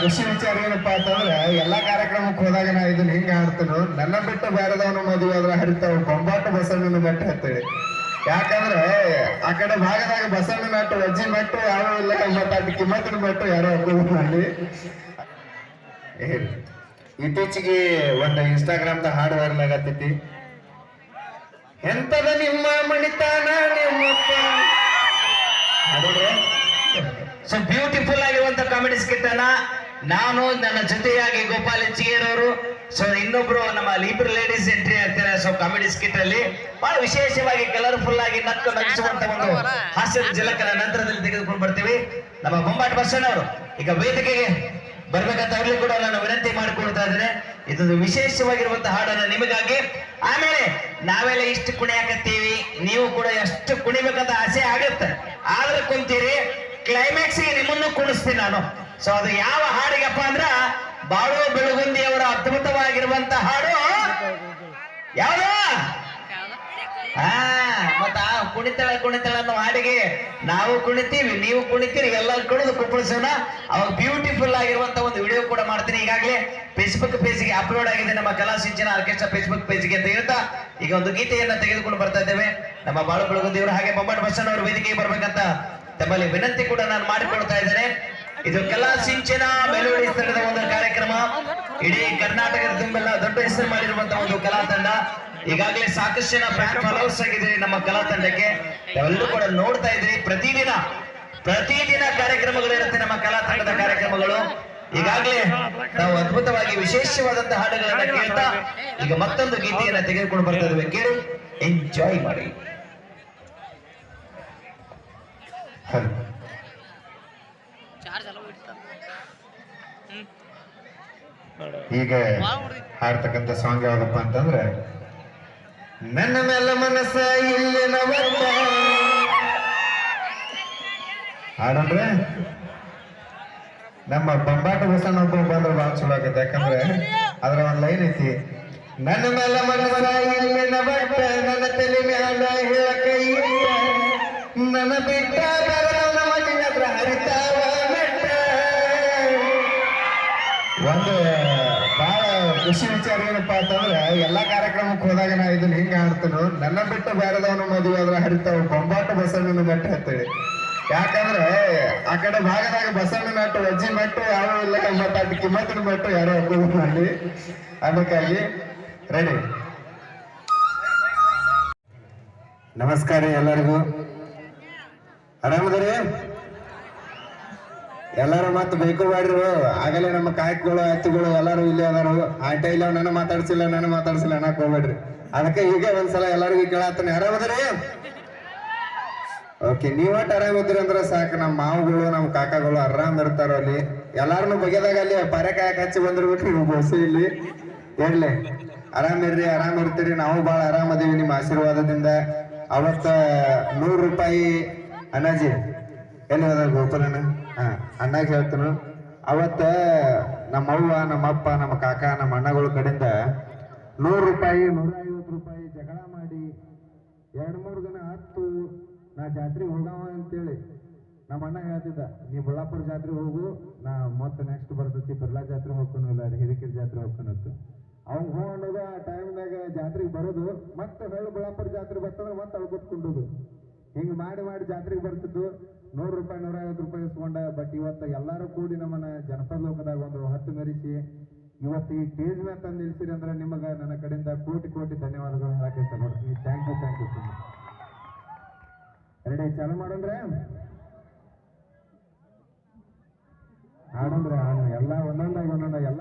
ಖುಷಿ ವಿಚಾರ ಏನಪ್ಪಾ ಅಂತಂದ್ರೆ ಎಲ್ಲಾ ಕಾರ್ಯಕ್ರಮಕ್ಕೆ ಹೋದಾಗ ನಾ ಇದನ್ನ ಹಿಂಗ ಹಾಡ್ತೇನೆ ನನ್ನ ಬಿಟ್ಟು ಬೇರೆದವನು ಮದುವೆ ಆದ್ರೆ ಹರಿತಾವ. ಬೊಂಬಾಟ ಬಸವಣ್ಣನ ಮಟ್ಟ ಅಂತೇಳಿ ಯಾಕಂದ್ರೆ ಆ ಕಡೆ ಭಾಗದಾಗ ಬಸವಣ್ಣ ಮೆಟ್ಟು ಅಜ್ಜಿ ಮಟ್ಟು ಯಾರು ಇಲ್ಲ ಮತ್ತೆ ಕಿಮ್ಮತ್ತಿನ ಮೆಟ್ಟು ಯಾರೋ ಅಲ್ಲಿ ಇತ್ತೀಚೆಗೆ ಒಂದು ಇನ್ಸ್ಟಾಗ್ರಾಮ್ ಹಾಡು ವೈರಲ್ ಆಗತ್ತೈತಿ. ಎಂತದ ನಿಮ್ಮ ಮಣಿತಾನ ನಿಮ್ಮಪ್ಪ? ಸೊ ಬ್ಯೂಟಿಫುಲ್ ಆಗಿರುವಂತ ಕಾಮಿಡಿ ಸ್ಕಿಟ್ ನಾನು ನನ್ನ ಜೊತೆಯಾಗಿ ಗೋಪಾಲ್ ಅವರು ಸೊ ಇನ್ನೊಬ್ರು ನಮ್ಮ ಇಬ್ರು ಲೇಡೀಸ್ ಎಂಟ್ರಿ ಆಗ್ತಾರೆ ಸೊ ಕಾಮಿಡಿ ಸ್ಕಿಟ್ ಅಲ್ಲಿ ಬಹಳ ವಿಶೇಷವಾಗಿ ಕಲರ್ಫುಲ್ ಆಗಿ ನಕ್ಕು ನಗಿಸುವಂತ ಒಂದು ಹಾಸ್ಯದ ಜಲಕನ ನಂತರದಲ್ಲಿ ತೆಗೆದುಕೊಂಡು ಬರ್ತೀವಿ. ನಮ್ಮ ಬೊಂಬಾಟ್ ಬಸಣ್ಣ ಅವರು ಈಗ ವೇದಿಕೆಗೆ ಬರ್ಬೇಕಂತ ಅವ್ರಲ್ಲಿ ಕೂಡ ನಾನು ವಿನಂತಿ ಮಾಡಿಕೊಳ್ತಾ ಇದ್ದೇನೆ. ಇದೊಂದು ವಿಶೇಷವಾಗಿರುವಂತಹ ಹಾಡನ್ನ ನಿಮಗಾಗಿ. ಆಮೇಲೆ ನಾವೆಲ್ಲ ಇಷ್ಟು ಕುಣಿಯಾಕತ್ತೀವಿ ನೀವು ಕೂಡ ಎಷ್ಟು ಕುಣಿಬೇಕಂತ ಆಸೆ ಆಗುತ್ತೆ. ಆದ್ರೆ ಕುಂತೀರಿ ಕ್ಲೈಮ್ಯಾಕ್ಸ್ಗೆ ನಿಮ್ಮನ್ನು ಕುಣಿಸ್ತೀನಿ ನಾನು. ಸೊ ಅದು ಯಾವ ಹಾಡಿಗಪ್ಪ ಅಂದ್ರ ಬಾಳು ಬೆಳಗುಂದಿಯವರ ಅದ್ಭುತವಾಗಿರುವಂತ ಹಾಡು. ಯಾವ್ದು? ಹಾ, ಮತ್ತ ಆ ಕುಣಿತಳ ಕುಣಿತಾಳ ಅನ್ನೋ ಹಾಡಿಗೆ ನಾವು ಕುಣಿತೀವಿ, ನೀವು ಕುಣಿತೀರಿ, ಎಲ್ಲರೂ ಕುಣಿದು ಕುಪ್ಪಳಿಸೋಣ. ಅವಾಗ ಬ್ಯೂಟಿಫುಲ್ ಆಗಿರುವಂತ ಒಂದು ವಿಡಿಯೋ ಕೂಡ ಮಾಡ್ತೀನಿ. ಈಗಾಗಲೇ ಫೇಸ್ಬುಕ್ ಪೇಜ್ಗೆ ಅಪ್ಲೋಡ್ ಆಗಿದೆ ನಮ್ಮ ಕಲಾ ಸಿಂಚನ ಆರ್ಕೆಸ್ಟ್ರಾ ಫೇಸ್ಬುಕ್ ಪೇಜ್ಗೆ ಅಂತ ಹೇಳ್ತಾ, ಈಗ ಒಂದು ಗೀತೆಯನ್ನ ತೆಗೆದುಕೊಂಡು ಬರ್ತಾ ಇದ್ದೇವೆ. ನಮ್ಮ ಬಾಳು ಬೆಳಗುಂದಿಯವರು ಹಾಗೆ ಬೊಮ್ಮಟ್ ಬಸ್ಸನ್ ಅವರು ವೇದಿಕೆಗೆ ಬರ್ಬೇಕಂತ ತಮ್ಮಲ್ಲಿ ವಿನಂತಿ ಕೂಡ ನಾನು ಮಾಡಿಕೊಳ್ತಾ ಇದ್ದೇನೆ. ಇದು ಕಲಾ ಸಿಂಚನ ಮೆಲೋಡಿ ತಂಡದ ಒಂದು ಕಾರ್ಯಕ್ರಮ. ಇಡೀ ಕರ್ನಾಟಕದ ತುಂಬೆಲ್ಲ ದೊಡ್ಡ ಹೆಸರು ಮಾಡಿರುವಂತಹ ಒಂದು ಕಲಾ ತಂಡ. ಈಗಾಗಲೇ ಸಾಕಷ್ಟು ಜನ ಫ್ಯಾನ್ ಫಾಲೋವರ್ಸ್ ಆಗಿದ್ರಿ ನಮ್ಮ ಕಲಾ ತಂಡಕ್ಕೆ. ಎಲ್ಲರೂ ಕೂಡ ನೋಡ್ತಾ ಇದ್ರಿ ಪ್ರತಿದಿನ ಪ್ರತಿದಿನ ಕಾರ್ಯಕ್ರಮಗಳು ಇರುತ್ತೆ ನಮ್ಮ ಕಲಾ ತಂಡದ ಕಾರ್ಯಕ್ರಮಗಳು. ಈಗಾಗಲೇ ನಾವು ಅದ್ಭುತವಾಗಿ ವಿಶೇಷವಾದಂತಹ ಹಾಡುಗಳನ್ನ ಕೇಳ್ತಾ ಈಗ ಮತ್ತೊಂದು ಗೀತೆಯನ್ನ ತೆಗೆದುಕೊಂಡು ಬರ್ತಾ ಇದ್ದೇವೆ. ಕೇಳಿ ಎಂಜಾಯ್ ಮಾಡಿ. ಈಗ ಹಾಡ್ತಕ್ಕಂಥ ಸಾಂಗ್ ಯಾವ್ದಪ್ಪ ಅಂತಂದ್ರೆ, ನನ್ನ ಮೇಲೆ ಮನಸ್ಸ ಇಲ್ಲಿನ ಹಾಡಂದ್ರೆ ನಮ್ಮ ಬಂಬಾಟ ಬಸಣ್ಣ ಒಬ್ಬ ಬಂದ್ರೆ ಭಾಳ ಚಲೋ ಆಗೈತೆ ಯಾಕಂದ್ರೆ ಅದ್ರ ಒಂದ್ ಲೈನ್ ಐತಿ, ನನ್ನ ಮೇಲೆ ಮನಸ್ಸ ಇಲ್ಲಿನ ನನ್ನ ತಲೆ ಮ್ಯಾಲ ಹೇಳ ನನ್ನ ಖುಷಿ ವಿಚಾರ ಏನಪ್ಪಾ ಅಂತಂದ್ರೆ, ಎಲ್ಲಾ ಕಾರ್ಯಕ್ರಮಕ್ಕೆ ಹೋದಾಗ ನಾ ಇದನ್ನ ಹಿಂಗ ಆಡ್ತೇನೆ ನನ್ನ ಬಿಟ್ಟು ಬೇರೆದವನು ಮದುವೆ ಆದ್ರೆ ಹರಿತಾವ. ಬೊಂಬಾಟ ಬಸವಣ್ಣನ ಮಟ್ಟ ಅಂತೇಳಿ ಯಾಕಂದ್ರೆ, ಆ ಕಡೆ ಭಾಗದಾಗ ಬಸವಣ್ಣ ನಟ್ಟು ಅಜ್ಜಿ ನಟ್ಟು ಯಾವ ಇಲ್ಲ ಮತ್ತೆ ಕಿಮ್ಮತ್ತಿನ ಮೆಟ್ಟು ಯಾರೋ ಮಾಡಿ ಅದಕ್ಕಾಗಿ ರೆಡಿ ನಮಸ್ಕಾರ ಎಲ್ಲರಿಗೂ. ಆರಾಮದರಿ? ಎಲ್ಲಾರು ಮತ್ತೆ ಬೇಕು ಮಾಡಿರು ಆಗಲೇ ನಮ್ಮ ಕಾಯಕಗಳು ಎತ್ತುಗಳು ಎಲ್ಲಾರು ಇಲ್ಲಿ ಅದಾರು. ಆಟ ಇಲ್ಲ ನಾನು ಮಾತಾಡ್ಸಿಲ್ಲ ನನ್ನ ಮಾತಾಡ್ಸಿಲ್ಲ ಅನ್ನಕ್ ಹೋಗ್ಬೇಡ್ರಿ. ಅದಕ್ಕೆ ಈಗ ಒಂದ್ಸಲ ಎಲ್ಲರಿಗೂ ಕೇಳತ್ತಾನೆ ಆರಾಮದ್ರಿ ಓಕೆ ನೀವಟ್ ಆರಾಮಿದ್ರಿ ಅಂದ್ರೆ ಸಾಕು. ನಮ್ಮ ಮಾವುಗಳು, ನಮ್ಮ ಕಾಕಾಗಳು ಆರಾಮ್ ಇರ್ತಾರ ಅಲ್ಲಿ. ಎಲ್ಲಾರನು ಬಗೆದಾಗ ಅಲ್ಲಿ ಪರೆ ಕಾಯಕ್ ಹಚ್ಚಿ ಬಂದಿರ್ಬೇಕ್ರಿ ನೀವು ಬಸ್ಸು ಇಲ್ಲಿ. ಇರ್ಲಿ. ಆರಾಮಿರ್ರಿ ಆರಾಮ್ ಇರ್ತೀರಿ. ನಾವು ಭಾಳ ಆರಾಮದೀವಿ ನಿಮ್ಮ ಆಶೀರ್ವಾದದಿಂದ. ಅವತ್ತ ನೂರು ರೂಪಾಯಿ ಅನಾಜಿ ಎಲ್ಲಿ ಹೋದ ಹಾ ಅಣ್ಣಾಗ ಹೇಳ್ತನು. ಅವತ್ತ ನಮ್ಮ ಅವ್ವ ನಮ್ಮ ಅಪ್ಪ ನಮ್ಮ ಕಾಕ, ನಮ್ಮ ಅಣ್ಣಗಳ ಕಡೆಯಿಂದ ನೂರು ರೂಪಾಯಿ ನೂರ ಐವತ್ತು ರೂಪಾಯಿ ಜಗಳ ಮಾಡಿ ಎರಡು ಮೂರು ದಿನ ಹತ್ತು ನಾ ಜಾತ್ರೆಗೆ ಹೋಗವ ಅಂತೇಳಿ ನಮ್ಮ ಅಣ್ಣ ಹೇಳ್ತಿದ್ದ, ನೀ ಬಳ್ಳಾಪುರ ಜಾತ್ರೆ ಹೋಗು, ನಾ ಮತ್ತೆ ನೆಕ್ಸ್ಟ್ ಬರ್ತೈತಿ, ಬಿರ್ಲಾ ಜಾತ್ರೆ ಹೋಗ್ಕೊನು ಇಲ್ಲ ಹಿರಿಕಿರ್ ಜಾತ್ರೆ ಹೋಗ್ಕೊನತ್ತು ಅವ್ನು ಹೋ ಅನ್ನೋದು ಆ ಟೈಮ್ನಾಗ ಜಾತ್ರೆಗೆ ಬರೋದು, ಮತ್ತೆ ಹೊಳ್ಳಿ ಬಳ್ಳಾಪುರ ಜಾತ್ರೆ ಬರ್ತಂದ್ರೆ ಮತ್ತೆ ಅಳ್ಕೊತ್ಕೊಂಡೋದು ಹಿಂಗೆ ಮಾಡಿ ಮಾಡಿ ಜಾತ್ರೆಗೆ ಬರ್ತಿದ್ದು. ನೂರು ರೂಪಾಯಿ ನೂರ ಐವತ್ತು ರೂಪಾಯಿ ಇಸ್ಕೊಂಡ ಬಟ್ ಇವತ್ತು ಎಲ್ಲರೂ ಕೂಡಿ ನಮ್ಮನ್ನ ಜನಪದ ಲೋಕದಾಗ ಒಂದು ಹತ್ತು ಮೆರಿಸಿ ಇವತ್ತು ಈ ಸ್ಟೇಜ್ ಮೇಲೆ ತಂದು ನಿಲ್ಸಿರಿ ಅಂದ್ರೆ ನಿಮಗೆ ನನ್ನ ಕಡೆಯಿಂದ ಕೋಟಿ ಕೋಟಿ ಧನ್ಯವಾದಗಳು ಹೇಳಕ್ ಇಷ್ಟಪಡ್ತೀನಿ. Thank you thank you so much ready ಚಾಲು ಮಾಡಂದ್ರೆ ಹಾಡಂದ್ರೆ ಹಾಡು ಎಲ್ಲ ಒಂದೊಂದು